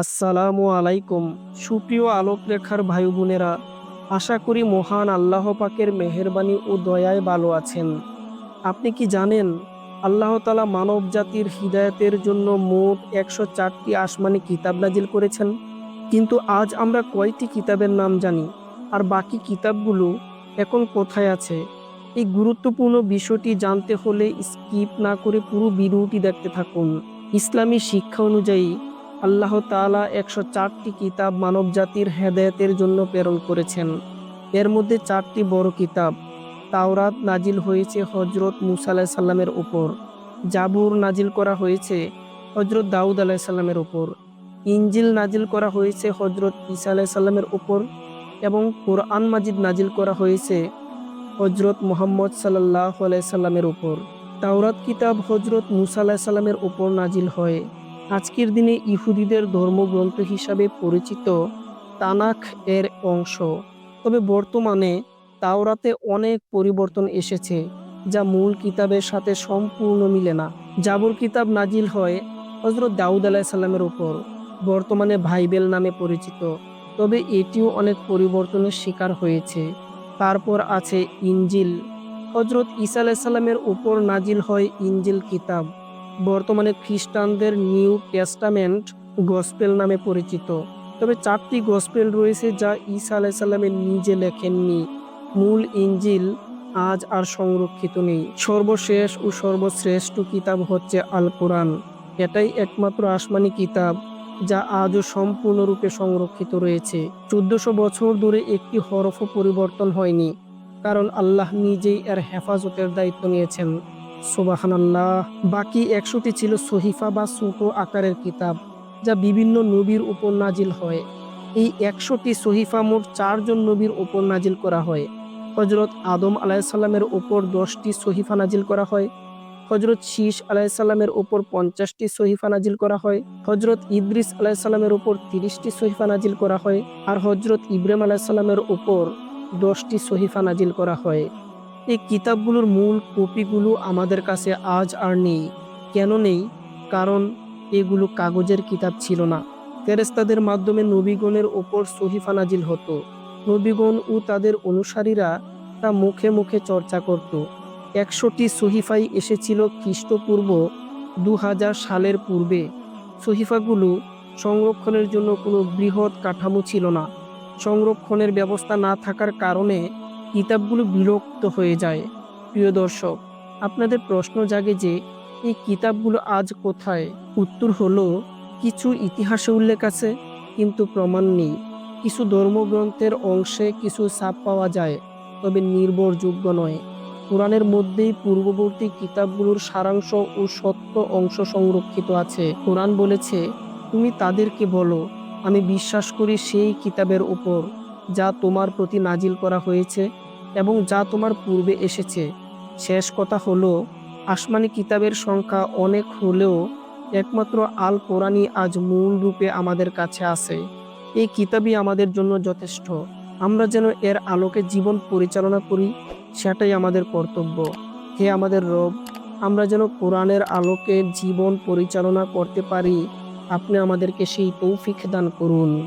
আসসালামু আলাইকুম। সুপ্রিয় আলোকরেখার ভাই বোনেরা আশা করি মহান আল্লাহ পাকের মেহেরবানি ও দয়ায় ভালো আছেন। আপনি কি জানেন, আল্লাহ তালা মানব জাতির হৃদায়তের জন্য মোট একশো চারটি আসমানি কিতাব নাজিল করেছেন। কিন্তু আজ আমরা কয়টি কিতাবের নাম জানি, আর বাকি কিতাবগুলো এখন কোথায় আছে? এই গুরুত্বপূর্ণ বিষয়টি জানতে হলে স্কিপ না করে পুরো ভিডিওটি দেখতে থাকুন। ইসলামী শিক্ষা অনুযায়ী আল্লাহ তাআলা একশো চারটি কিতাব মানব জাতির হেদায়তের জন্য প্রেরণ করেছেন। এর মধ্যে চারটি বড় কিতাব। তাওরাত নাজিল হয়েছে হজরত মুসা আলাহ সাল্লামের উপর। জাবুর নাজিল করা হয়েছে হজরত দাউদ আলাহ সাল্লামের উপর। ইঞ্জিল নাজিল করা হয়েছে হজরত ঈসা আলাহ সাল্লামের উপর এবং কোরআন মাজিদ নাজিল করা হয়েছে হজরত মোহাম্মদ সাল্লাহ সাল্লামের উপর। তাওরাত কিতাব হজরত মুসা আলাহ সাল্লামের উপর নাজিল হয়। আজকের দিনে ইহুদিদের ধর্মগ্রন্থ হিসাবে পরিচিত তানাখ এর অংশ। তবে বর্তমানে তাওরাতে অনেক পরিবর্তন এসেছে, যা মূল কিতাবের সাথে সম্পূর্ণ মিলে না। জাবর কিতাব নাজিল হয় হজরত দাউদ আলাহ সাল্লামের উপর, বর্তমানে ভাইবেল নামে পরিচিত। তবে এটিও অনেক পরিবর্তনের শিকার হয়েছে। তারপর আছে ইঞ্জিল হজরত ঈসা আলাহ সাল্লামের উপর নাজিল হয় ইঞ্জিল কিতাব। বর্তমানে খ্রিস্টানদের নিউ টেস্টামেন্ট গসপেল নামে পরিচিত। তবে চারটি গসপেল রয়েছে যা ঈসা আলাইসাল্লামের নিজে লেখেননি। মূল ইঞ্জিল আজ আর সংরক্ষিত নেই। সর্বশেষ ও সর্বশ্রেষ্ঠ কিতাব হচ্ছে আল কোরআন এটাই একমাত্র আসমানি কিতাব, যা আজও সম্পূর্ণরূপে সংরক্ষিত রয়েছে। চোদ্দশো বছর ধরে একটি হরফও পরিবর্তন হয়নি, কারণ আল্লাহ নিজেই এর হেফাজতের দায়িত্ব নিয়েছেন। সুবাহানাল্লাহ। বাকি একশোটি ছিল সহিফা বা ছোট আকারের কিতাব, যা বিভিন্ন নবীর উপর নাজিল হয়। এই একশোটি সহিফা মোট চারজন নবীর উপর নাজিল করা হয়। হজরত আদম আলাইসাল্লামের ওপর দশটি সহিফা নাজিল করা হয়। হজরত শীষ আলাইসাল্লামের ওপর পঞ্চাশটি সহিফা নাজিল করা হয়। হজরত ইদ্রিস আলাইসাল্লামের ওপর তিরিশটি সহিফা নাজিল করা হয়। আর হজরত ইব্রাহিম আলাইসাল্লামের ওপর দশটি সহিফা নাজিল করা হয়। এই কিতাবগুলোর মূল কপিগুলো আমাদের কাছে আজ আর নেই। কেন নেই? কারণ এগুলো কাগজের কিতাব ছিল না। ফেরেস্তাদের মাধ্যমে নবীগণের ওপর সহিফা নাজিল হতো। নবীগণ ও তাদের অনুসারীরা তা মুখে মুখে চর্চা করত। একশোটি সহিফাই এসেছিল খ্রিস্টপূর্ব দু হাজার সালের পূর্বে। সহিফাগুলো সংরক্ষণের জন্য কোনো বৃহৎ কাঠামো ছিল না। সংরক্ষণের ব্যবস্থা না থাকার কারণে কিতাবগুলো বিলুপ্ত হয়ে যায়। প্রিয় দর্শক, আপনাদের প্রশ্ন জাগে যে, এই কিতাবগুলো আজ কোথায়? উত্তর হলো, কিছু ইতিহাসে উল্লেখ আছে, কিন্তু প্রমাণ নেই। কিছু ধর্মগ্রন্থের অংশে কিছু ছাপ পাওয়া যায়, তবে নির্ভরযোগ্য নয়। কোরআনের মধ্যেই পূর্ববর্তী কিতাবগুলোর সারাংশ ও সত্য অংশ সংরক্ষিত আছে। কোরআন বলেছে, তুমি তাদেরকে বলো, আমি বিশ্বাস করি সেই কিতাবের উপর, যা তোমার প্রতি নাজিল করা হয়েছে এবং যা তোমার পূর্বে এসেছে। শেষ কথা হলো, আসমানি কিতাবের সংখ্যা অনেক হলেও একমাত্র আল কোরআনই আজ মূল রূপে আমাদের কাছে আছে। এই কিতাবই আমাদের জন্য যথেষ্ট। আমরা যেন এর আলোকে জীবন পরিচালনা করি, সেটাই আমাদের কর্তব্য। হে আমাদের রব, আমরা যেন কোরআনের আলোকে জীবন পরিচালনা করতে পারি, আপনি আমাদেরকে সেই তৌফিক দান করুন।